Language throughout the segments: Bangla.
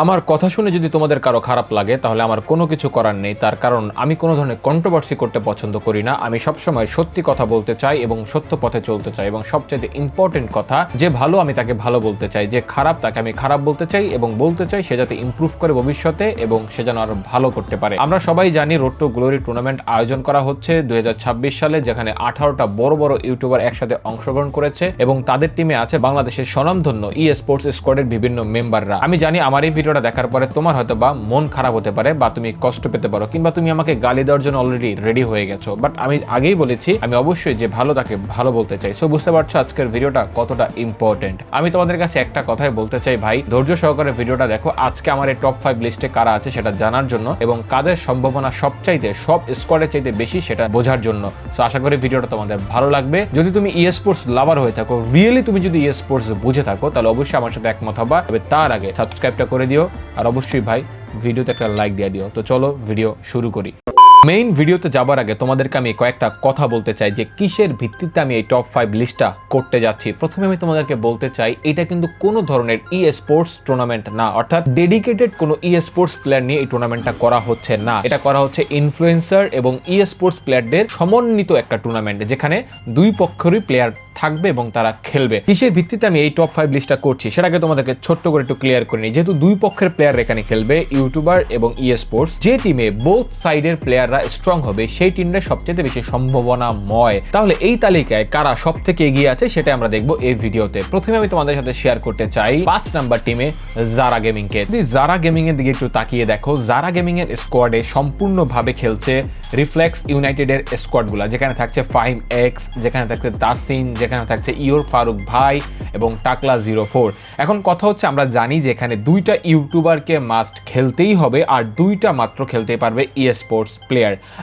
আমার কথা শুনে যদি তোমাদের কারও খারাপ লাগে, তাহলে আমার কোনো কিছু করার নেই। তার কারণ, আমি কোনো ধরনের কন্ট্রোভার্সি করতে পছন্দ করি না। আমি সবসময় সত্যি কথা বলতে চাই এবং সত্য পথে চলতে চাই এবং সবচেয়ে ইম্পর্টেন্ট কথা, যে ভালো আমি তাকে ভালো বলতে চাই, যে খারাপ তাকে আমি খারাপ বলতে চাই এবং বলতে চাই, সে যাতে ইমপ্রুভ করে ভবিষ্যতে এবং সে যেন আরও ভালো করতে পারে। আমরা সবাই জানি রোড টু গ্লোরি টুর্নামেন্ট আয়োজন করা হচ্ছে দুই হাজার ছাব্বিশ সালে, যেখানে আঠারোটা বড় বড় ইউটিউবার একসাথে অংশগ্রহণ করেছে এবং তাদের টিমে আছে বাংলাদেশের স্বনামধন্য ই স্পোর্টস স্কোয়াডের বিভিন্ন মেম্বাররা আমি জানি আমার এই ভিডিওটা দেখার পরে তোমার হয়তো বা মন খারাপ হতে পারে বা তুমি কষ্ট পেতে পারো কিংবা তুমি আমাকে গালি দেওয়ার জন্য অলরেডি রেডি হয়ে গেছো। বাট আমি আগেই বলেছি, আমি অবশ্যই যে ভালো তাকে ভালো বলতে চাই। সো বুঝতে পারছ আজকের ভিডিওটা কতটা ইম্পর্টেন্ট আমি তোমাদের কাছে একটা কথাই বলতে চাই ভাই, ধৈর্য সহকারে ভিডিওটা দেখো। আজকে আমার এই টপ ফাইভ লিস্টে কারা আছে সেটা জানার জন্য এবং কাদের সম্ভাবনা সবচাইতে, সব স্কোয়াডের চাইতে বেশি সেটা বোঝার জন্য। তো আশা করি ভিডিওটা তোমাদের ভালো লাগবে। যদি তুমি ই স্পোর্টস লাভার হয়ে থাকো রিয়েলি তুমি যদি ই স্পোর্টস বুঝে থাকো, তাহলে অবশ্যই আমার সাথে একমত হবা। তবে তার আগে সাবস্ক্রাইবটা করে দিও। আর অবশ্যই ভাই ভিডিওতে একটা লাইক দিয়ে দিও। তো চলো ভিডিও শুরু করি। মেইন ভিডিওতে যাবার আগে তোমাদেরকে আমি কয়েকটা কথা বলতে চাই যে কিসের ভিত্তিতে আমি এই টপ ফাইভ লিস্টটা করতে যাচ্ছি। প্রথমে আমি তোমাদেরকে বলতে চাই, এটা কিন্তু কোনো ধরনের ই স্পোর্টস টুর্নামেন্ট না, অর্থাৎ ডেডিকেটেড কোনো ই স্পোর্টস প্লেয়ার নিয়ে এই টুর্নামেন্টটা করা হচ্ছে না। এটা করা হচ্ছে ইনফ্লুয়েন্সার এবং ই স্পোর্টস প্লেয়ারদের সমন্বিত একটা টুর্নামেন্ট যেখানে দুই পক্ষেরই প্লেয়ার থাকবে এবং তারা খেলবে। কিসের ভিত্তিতে আমি এই টপ ফাইভ লিস্টটা করছি সেটাকে তোমাদেরকে ছোট্ট করে একটু ক্লিয়ার করে নিই। যেহেতু দুই পক্ষের প্লেয়ার এখানে খেলবে ইউটিউবার এবং ই স্পোর্টস যে টিমে বোথ সাইডের প্লেয়াররা স্ট্রং হবে, সেই টিমটা সবচেয়ে বেশি সম্ভাবনাময়। তাহলে এই তালিকায় কারা সব থেকে এগিয়ে আছে সেটা আমরা দেখব এই ভিডিওতে। প্রথমে আমি তোমাদের সাথে শেয়ার করতে চাই পাঁচ নাম্বার টিমে জারা গেমিং কে। যদি জারা গেমিং এর দিকে একটু তাকিয়ে দেখো জারা গেমিং এর স্কোয়াডে সম্পূর্ণভাবে খেলছে রিফ্লেক্স ইউনাইটেডের স্কোয়াডগুলো যেখানে থাকছে ফাইভ এক্স যেখানে থাকছে তাসিন যেখানে থাকছে ইয়োর ফারুক ভাই এবং টাকলা জিরো ফোর এখন কথা হচ্ছে আমরা জানি যে এখানে দুইটা ইউটিউবারকে মাস্ট খেলতেই হবে, আর দুইটা মাত্র খেলতে পারবে ই স্পোর্টস প্লেয়ার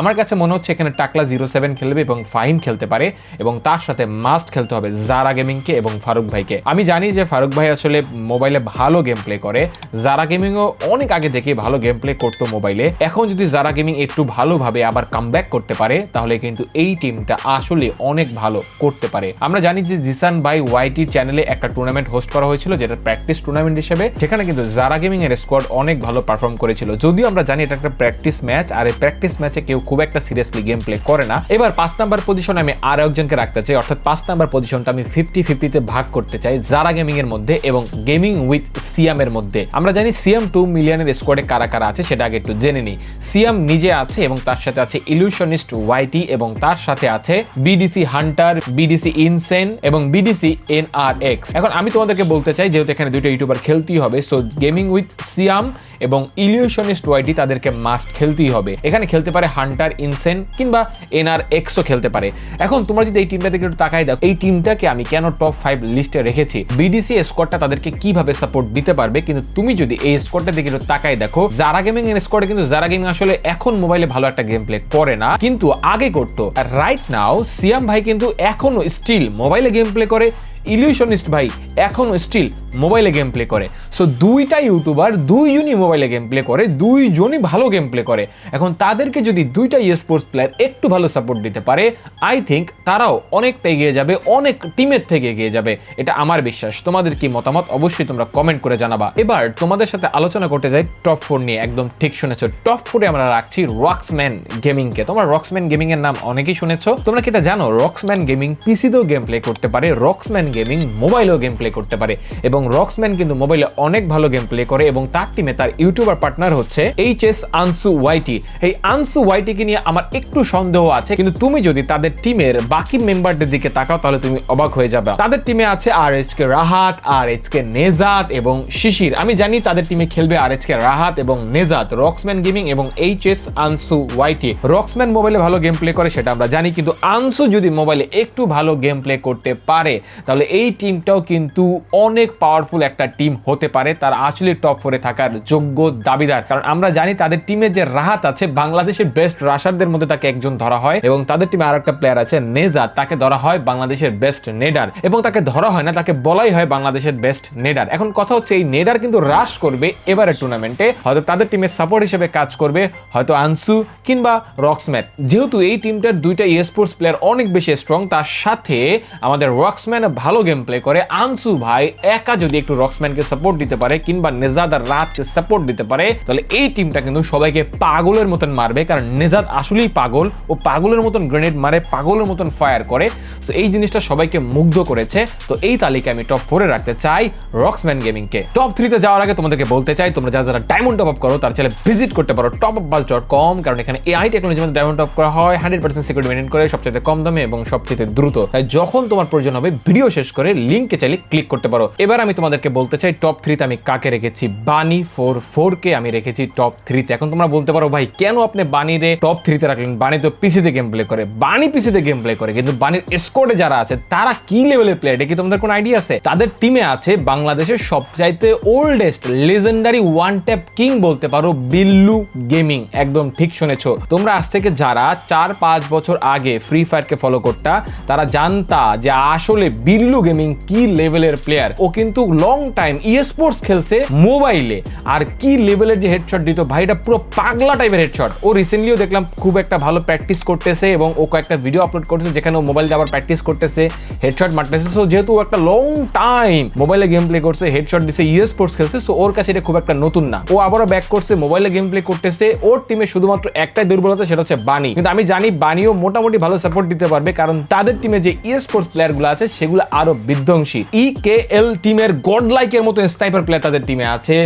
আমার কাছে মনে হচ্ছে এখানে টাকলা জিরো সেভেন খেলবে এবং ফাহিম খেলতে পারে এবং তার সাথে মাস্ট খেলতে হবে জারা গেমিংকে এবং ফারুক ভাইকে। আমি জানি যে ফারুক ভাই আসলে মোবাইলে ভালো গেম প্লে করে। জারা গেমিংও অনেক আগে থেকে ভালো গেম প্লে করতো মোবাইলে এখন যদি জারা গেমিং একটু ভালোভাবে আবার কামব্যাক করতে পারে, তাহলে কিন্তু এই টিমটা আসলে অনেক ভালো করতে পারে। আমরা জানি যে জিসান ভাই ওয়াইটির চ্যানেলে একটা টুর্নামেন্ট হোস্ট করা হয়েছিল, যেটা প্র্যাকটিস টুর্নামেন্ট হিসেবে। সেখানে কিন্তু জারা গেমিং এর স্কোয়াড অনেক ভালো পারফর্ম করেছিল। যদিও আমরা জানি এটা একটা প্র্যাকটিস ম্যাচ আর এই প্র্যাকটিস ম্যাচে কেউ খুব একটা সিরিয়াসলি গেম প্লে করে না। এবার পাঁচ নাম্বার পজিশনে আমি আর একজনকে রাখতে চাই, অর্থাৎ পাঁচ নাম্বার পজিশনটা আমি ফিফটি ফিফটিতে ভাগ করতে চাই জারা গেমিং এর মধ্যে এবং গেমিং উইথ সিয়াম এর মধ্যে। আমরা জানি সিয়াম টু মিলিয়নের স্কোয়াডে কারা কারা আছে সেটা আগে একটু জেনে নিই। সিয়াম নিজে আছে এবং তার সাথে আছে ইলিউশনিস্ট ওয়াইটি এবং তার সাথে আছে বিডিসি হান্টার বিডিসি ইনসেন এবং বিডিসি এন আর এক্স এখন আমি তোমাদেরকে বলতে চাই, যেহেতু এখানে দুইটা ইউটিউবার খেলতেই হবে সো গেমিং উইথ সিয়াম এবং ইলিউশনিস্ট ওয়াইটি তাদেরকে মাস্ট খেলতেই হবে। এখানে খেলতে পারে হান্টার, ইনসেন কিংবা এনআর এক্সও খেলতে পারে। এখন তোমরা যদি এই টিমটা দিকে একটু তাকাই দেখো, এই টিমটাকে আমি কেন টপ ফাইভ লিস্টে রেখেছি? বিডিসি স্কোয়াডটা তাদেরকে কীভাবে সাপোর্ট দিতে পারবে? কিন্তু তুমি যদি এই স্কোয়াডটা দিকে একটু তাকাই দেখো জারা গেমিং এর স্কোয়াডে কিন্তু জারা গেমিং আসলে এখন মোবাইলে ভালো একটা গেম প্লে করে না, কিন্তু আগে করতো। রাইট নাও সিয়াম ভাই কিন্তু এখনও স্টিল মোবাইলে গেম প্লে করে ইলিউশনিস্ট ভাই এখনও স্টিল মোবাইলে গেম প্লে করে। সো দুইটা ইউটিউবার দুইজনই মোবাইলে গেম প্লে করে, দুইজনই ভালো গেম প্লে করে। এখন তাদেরকে যদি দুইটা স্পোর্টস প্লেয়ার একটু ভালো সাপোর্ট দিতে পারে আই থিঙ্ক তারাও অনেকটা এগিয়ে যাবে, অনেক টিমের থেকে এগিয়ে যাবে। এটা আমার বিশ্বাস। তোমাদের কি মতামত? অবশ্যই তোমরা কমেন্ট করে জানাবা। এবার তোমাদের সাথে আলোচনা করতে যাই টপ ফোর নিয়ে। একদম ঠিক শুনেছো। টপ ফোরে আমরা রাখছি রক্সম্যান গেমিংকে তোমার রক্সম্যান গেমিং এর নাম অনেকেই শুনেছো। তোমরা কি এটা জানো? রক্সম্যান গেমিং পিসিতেও গেম প্লে করতে পারে। রক্সম্যান গেমিং মোবাইলেও গেম প্লে করতে পারে। এবং রক্সম্যান কিন্তু মোবাইলে অনেক ভালো গেম প্লে করে এবং তার টিমে তার ইউটিউবার পার্টনার হচ্ছে এইচ এস আনসু ওয়াইটি এই আনসু ওয়াইটিকে নিয়ে আমার একটু সন্দেহ আছে, কিন্তু তুমি যদি তাদের টিমের বাকি মেম্বারদের দিকে তাকাও, তাহলে তুমি অবাক হয়ে যাবে। তাদের টিমে আছে আর এইচ কে রাহাত আর এইচ কে নেজাত এবং শিশির আমি জানি তাদের টিমে খেলবে আর এইচ কে রাহাত এবং নেজাত রক্সম্যান গেমিং এবং H S Ansu YT Roxman মোবাইলে ভালো গেম প্লে করে, সেটা আমরা জানি, কিন্তু আনসু যদি মোবাইলে একটু ভালো গেম প্লে করতে পারে, তাহলে এই টিমটাও কিন্তু অনেক পাওয়ারফুল একটা টিম হতে পারে। তার আসলে টপ ফোরে থাকার যোগ্য দাবিদার। কারণ আমরা জানি তাদের টিমে যে রাহাত আছে, বাংলাদেশের বেস্ট রাশারদের মধ্যে তাকে একজন ধরা হয় এবং তাদের টিমে আর একটা প্লেয়ার আছে নেজাত তাকে ধরা হয় বাংলাদেশের বেস্ট নেডার এবং তাকে ধরা হয় না, তাকে বলাই হয় বাংলাদেশের বেস্ট নেডার এখন কথা হচ্ছে, এই নেডার কিন্তু রাশ করবে এবারে টুর্নামেন্টে হয়তো তাদের টিমের সাপোর্ট হিসেবে কাজ করবে, হয়তো আনসু কিংবা রক্সম্যান। যেহেতু এই টিমটার দুইটা ইয়ে স্পোর্টস প্লেয়ার অনেক বেশি স্ট্রং তার সাথে আমাদের রক্সম্যান ভালো ভালো গেম প্লে করে। আনসু ভাই একা যদি একটু রক্সম্যানকে সাপোর্ট দিতে পারে কিংবা নেজাদ আর রাতকে সাপোর্ট দিতে পারে, তাহলে এই টিমটা কিন্তু সবাইকে পাগলের মতন মারবে। কারণ নেজাদ আসলেই পাগল। ও পাগলের মতন গ্রেনেড মারে, পাগলের মতন ফায়ার করে। তো এই জিনিসটা সবাইকে মুগ্ধ করেছে। তো এই তালিকা আমি টপ ফোরে রাখতে চাই রক্সম্যান গেমিংকে টপ থ্রিতে যাওয়ার আগে তোমাদেরকে বলতে চাই, তোমরা যারা যারা ডায়মন্ড টপ আপ করো, তার চ্যানেল ভিজিট করতে পারো top up bus dot com কারণ এখানে এআই টেকনোলজি মধ্যে ডায়মন্ড টপ করা হয় হান্ড্রেড পার্সেন্ট সিকিউরিটি মেনটেন করে সবচেয়ে কম দামে এবং সবচেয়ে দ্রুত। তাই যখন তোমার প্রয়োজন হবে ভিডিও শেষ করে লিঙ্কে চাইলে ক্লিক করতে পারো। এবার আমি তোমাদেরকে বলতে চাই টপ থ্রিতে আমি কাকে রেখেছি? বানি ফোর ফোর কে আমি রেখেছি টপ থ্রিতে এখন তোমরা বলতে পারো, ভাই, কেন আপনি বানিরে টপ থ্রিতে রাখলেন? বানি তো পিসিতে গেম প্লে করে। বানি পিসিতে গেম প্লে করে। কিন্তু বানির স্কোয়াডে যারা আছে, তারা কি লেভেলের প্লেয়ার এটা কি তোমাদের কোনো আইডিয়া আছে? তাদের টিমে আছে বাংলাদেশের সবচাইতে oldest legendary one tap king বলতে পারো, বিল্লু গেমিং। একদম ঠিক শুনেছো। তোমরা আজ থেকে যারা চার, পাঁচ বছর আগে ফ্রি ফায়ারকে ফলো করতা, তারা জানতা যে আসলে বিল্লু গেমিং কি লেভেলের প্লেয়ার ও কিন্তু লং টাইম ই স্পোর্টস খেলছে মোবাইলে আর কি লেভেলের যে হেডশট দিত, ভাই, এটা পুরো পাগলা টাইপের হেডশট ও রিসেন্টলিও দেখলাম খুব একটা ভালো প্র্যাকটিস করতেছে এবং ও কয়েকটা ভিডিও আপলোড করতেছে যেখানে ও মোবাইল আবার প্র্যাকটিস করতেছে হেডশট মারতেছে। সো যেহেতু ও একটা লং টাইম মোবাইলে গেম প্লে করছে হেডশট দিছে ই স্পোর্টস খেলছে সো ওর কাছে এটা খুব একটা নতুন না। ও আবারও ব্যাক করছে মোবাইলে গেম প্লে করতেছে। ওর টিমে শুধুমাত্র একটাই দুর্বলতা, সেটা হচ্ছে বানি কিন্তু আমি জানি বানিও মোটামুটি ভালো সাপোর্ট দিতে পারবে, কারণ তাদের টিমে যে ই স্পোর্টস প্লেয়ারগুলো আছে, সেগুলো আরও বিধ্বংসী। ই কে এল টিমের গড লাইকের মতো স্নাইপার প্লেয়ার তাদের টিমে আছে,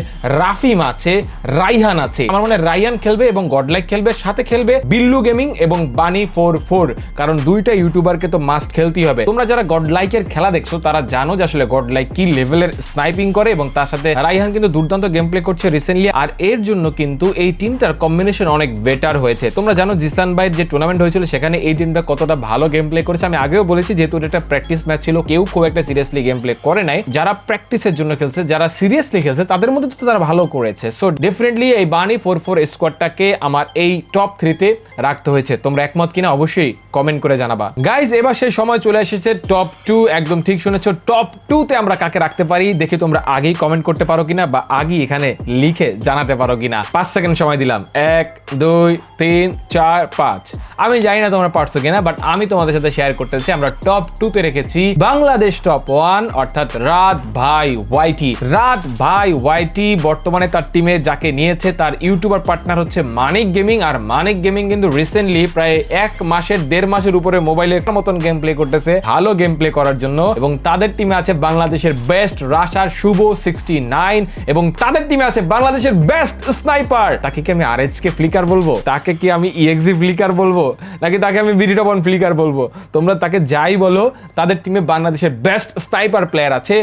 রাফিম আছে, রাইহান আছে। আমার মনে রাইহান খেলবে এবং গড লাইক খেলবে, সাথে খেলবে বিল্লু গেমিং এবং বানি ফোর ফোর। কারণ দুইটা ইউটিউবারকে তো মাস্ট খেলতেই হবে। তোমরা যারা গড লাইকের খেলা দেখছ, তারা জানো যে আসলে গড লাইক কি লেভেলের স্নাইপিং করে এবং তার সাথে রাইহান কিন্তু দুর্দান্ত গেম প্লে করছে রিসেন্টলি আর এর জন্য কিন্তু এই টিমটার কম্বিনেশন অনেক বেটার হয়েছে। তোমরা জানো জিসান ভাইয়ের যে টুর্নামেন্ট হয়েছিল, সেখানে এই টিমটা কতটা ভালো গেম প্লে করেছে। আমি আগেও বলেছি, যেহেতু এটা প্র্যাকটিস ম্যাচ ছিল, কেউ খুব একটা সিরিয়াসলি গেম প্লে করে নাই। যারা প্র্যাকটিসের জন্য খেলছে, যারা সিরিয়াসলি খেলছে, তাদের মধ্যে তো তারা ভালো করেছে। সো ডেফিনেটলি এই বানি ফোর ফোর স্কোয়াডটাকে আমার এই টপ থ্রিতে রাখতে হয়েছে। তোমরা একমত কিনা অবশ্যই কমেন্ট করে জানাবা। গাইজ এবার সেই সময় চলে এসেছে টপ টু একদম ঠিক শুনেছো টপ টু তে আমরা কাকে রাখতে পারি, দেখি তোমরা আগেই কমেন্ট করতে পারো কিনা বা আগেই এখানে লিখে জানাতে পারো কিনা। পাঁচ সেকেন্ড সময় দিলাম। এক, দুই, তিন, চার, পাঁচ। আমি জানি না তোমরা পারছ কিনা বাট আমি তোমাদের সাথে শেয়ার করতে চাই। আমরা টপ টু তে রেখেছি বাংলাদেশ টপ ওয়ান অর্থাৎ রাত ভাই ওয়াইটি। রাত ভাই ওয়াইটি বর্তমানে তার টিমে যাকে নিয়েছে তার ইউটিউবার পার্টনার হচ্ছে মানিক গেমিং, আর মানিক গেমিং কিন্তু রিসেন্টলি প্রায় এক মাসের, দেড় মাসের উপরে মোবাইলের মতন গেম প্লে করতেছে, ভালো গেম প্লে করার জন্য। এবং তাদের টিমে আছে বাংলাদেশের best rusher Shuvo sixty nine এবং তাদের টিমে আছে বাংলাদেশের বেস্ট স্নাইপার তাকে কি আমি আর কে ফ্লিকার বলব? তাকে কি আমি ইএক্সি ফ্লিকার বলব? নাকি তাকে আমি বিডিটপন ফ্লিকার বলব? তোমরা তাকে যাই বলো, তাদের টিমে বাংলাদেশের বেস্ট স্নাইপার প্লেয়ার আছে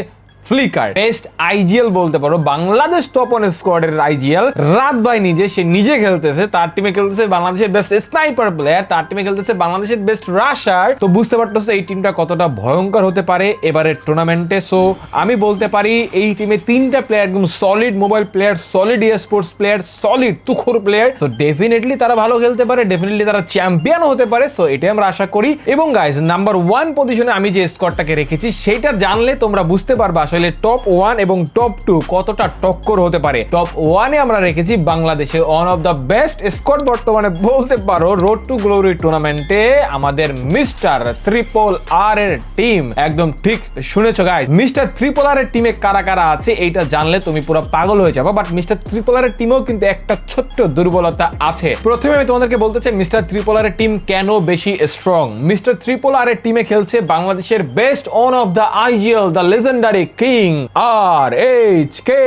ফ্লিকার বেস্ট আইজিএল বলতে পারো, বাংলাদেশ টপ অন স্কোয়াডের আইজিএল রাত ভাই নিজে, সে নিজে খেলতেছে, তার টিমে খেলতেছে বাংলাদেশের বেস্ট স্নাইপার প্লেয়ার তার টিমে খেলতেছে বাংলাদেশের বেস্ট রাশার তো বুঝতে পারতেছো এই টিমটা কতটা ভয়ঙ্কর হতে পারে এবারের টুর্নামেন্টে সো আমি বলতে পারি, এই টিমে তিনটা প্লেয়ার একদম solid mobile player solid sports player solid তুখুর player তো ডেফিনেটলি তারা ভালো খেলতে পারে ডেফিনেটলি তারা চ্যাম্পিয়ন হতে পারে। সো এটাই আমরা আশা করি। এবং গাইজ নাম্বার ওয়ান পজিশনে আমি যে স্কোয়াডটাকে রেখেছি, সেটা জানলে তোমরা বুঝতে পারবে আসলে টপ ওয়ান এবং টপ টু কতটা টক্কর হতে পারে? টপ ওয়ানে আমরা রেখেছি বাংলাদেশে one of the best squad বর্তমানে বলতে পারো। রোড টু গ্লোরি টুর্নামেন্টে আমাদের মিস্টার ত্রিপল আর এর টিম একদম ঠিক শুনেছো গাইজ মিস্টার ত্রিপল আর এর টিমে কারা কারা আছে, এইটা জানলে তুমি পুরো পাগল হয়ে যাবে। বাট মিস্টার ত্রিপল আর এর টিমেও কিন্তু একটা ছোট্ট দুর্বলতা আছে। প্রথমে আমি তোমাদেরকে বলতে চাই মিস্টার ত্রিপল আর এর টিম কেন বেশি স্ট্রং মিস্টার ত্রিপল আর এর টিমে খেলছে বাংলাদেশের best one of the IGL the legendary king R H K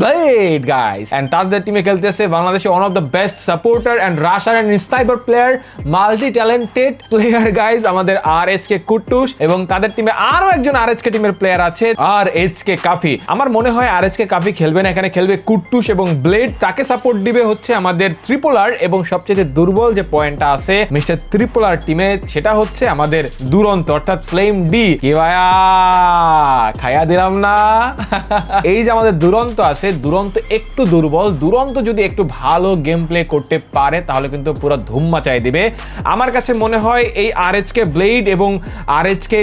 blade guys তাদের টিমে খেলতেছে বাংলাদেশে one of the best supporter and rusher and sniper player multi talented player guys আমাদের আর এস কে কুট্টুস এবং তাদের টিমে আরও একজন আর এস কে টিমের প্লেয়ার আছে আর এইচ কে কাফি। আমার মনে হয় আর এস কে কাফি খেলবে না, এখানে খেলবে কুট্টুস এবং ব্লেড তাকে সাপোর্ট দিবে হচ্ছে আমাদের ত্রিপোলার এবং সবচেয়ে দুর্বল যে পয়েন্টটা আছে মিস্টার ত্রিপোলার টিমে সেটা হচ্ছে আমাদের দুরন্ত, অর্থাৎ ফ্লেম ডি কি ভাইয়া? খাইয়া দিলাম না। এই যে আমাদের দুরন্ত আছে, দুরন্ত একটু দুর্বল, দুরন্ত যদি একটু ভালো গেম প্লে করতে পারে, তাহলে কিন্তু পুরো ধুম মাচাই দিবে। আমার কাছে মনে হয় এই আর কে ব্লেড এবং আর কে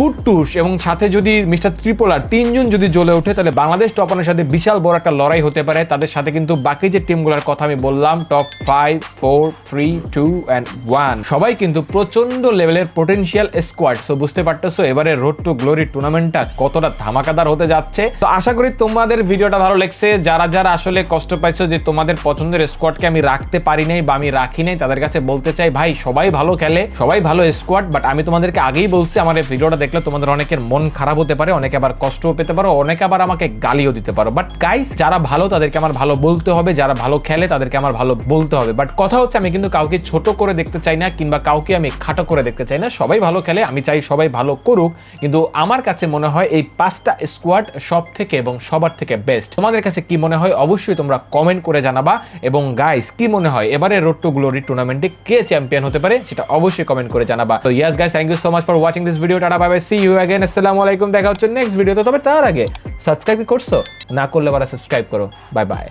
কুট্টুস এবং সাথে যদি মিস্টার ত্রিপোলার তিনজন যদি জ্বলে ওঠে, তাহলে বাংলাদেশ টপানের সাথে বিশাল বড় একটা লড়াই হতে পারে। তাদের সাথে কিন্তু বাকি যে টিমগুলোর কথা আমি বললাম top five four three two and one সবাই কিন্তু প্রচণ্ড লেভেলের পোটেনশিয়াল স্কোয়াড সো বুঝতে পারতেছো? এবারে রোড টু গ্লোরি টুর্নামেন্টটা কতটা ধামাকাদার হতে যাচ্ছে। তো আশা করি তোমাদের ভিডিওটা ভালো লেগছে। যারা যারা আসলে কষ্ট পাইছো যে তোমাদের পছন্দের স্কোয়াডকে আমি রাখতে পারি নাই বা আমি রাখি নাই, তাদের কাছে বলতে চাই, ভাই, সবাই ভালো খেলে, সবাই ভালো স্কোয়াড বাট আমি তোমাদেরকে আগেই বলছি, আমার এই ভিডিওটা দেখলে তোমাদের অনেকের মন খারাপ হতে পারে, অনেকে আবার কষ্টও পেতে পারো, অনেকে আবার আমাকে গালিও দিতে পারো। বাট গাইস যারা ভালো, তাদেরকে আমার ভালো বলতে হবে, যারা ভালো খেলে, তাদেরকে আমার ভালো বলতে হবে। বাট কথা হচ্ছে, আমি কিন্তু কাউকে ছোট করে দেখতে চাই না, কিংবা কাউকে আমি খাটো করে দেখতে চাই না। সবাই ভালো খেলে, আমি চাই সবাই ভালো করুক, কিন্তু আমার কাছে মনে হয় এই পাঁচটা স্কোয়াড সব থেকে এবং সবার থেকে বেস্ট তোমাদের কাছে কি মনে হয়? অবশ্যই তোমরা কমেন্ট করে জানাবা। এবং গাইস কি মনে হয়? এবারে রোড টু গ্লোরি টুর্নামেন্টে কে চ্যাম্পিয়ন হতে পারে? সেটা অবশ্যই কমেন্ট করে জানাবা। তো yes guys thank you so much for watching this video tata bye bye see you again আসসালামু আলাইকুম। দেখা হচ্ছে নেক্সট ভিডিওতে তবে তার আগে সাবস্ক্রাইব করছ? না করলে আবার সাবস্ক্রাইব করো। Bye bye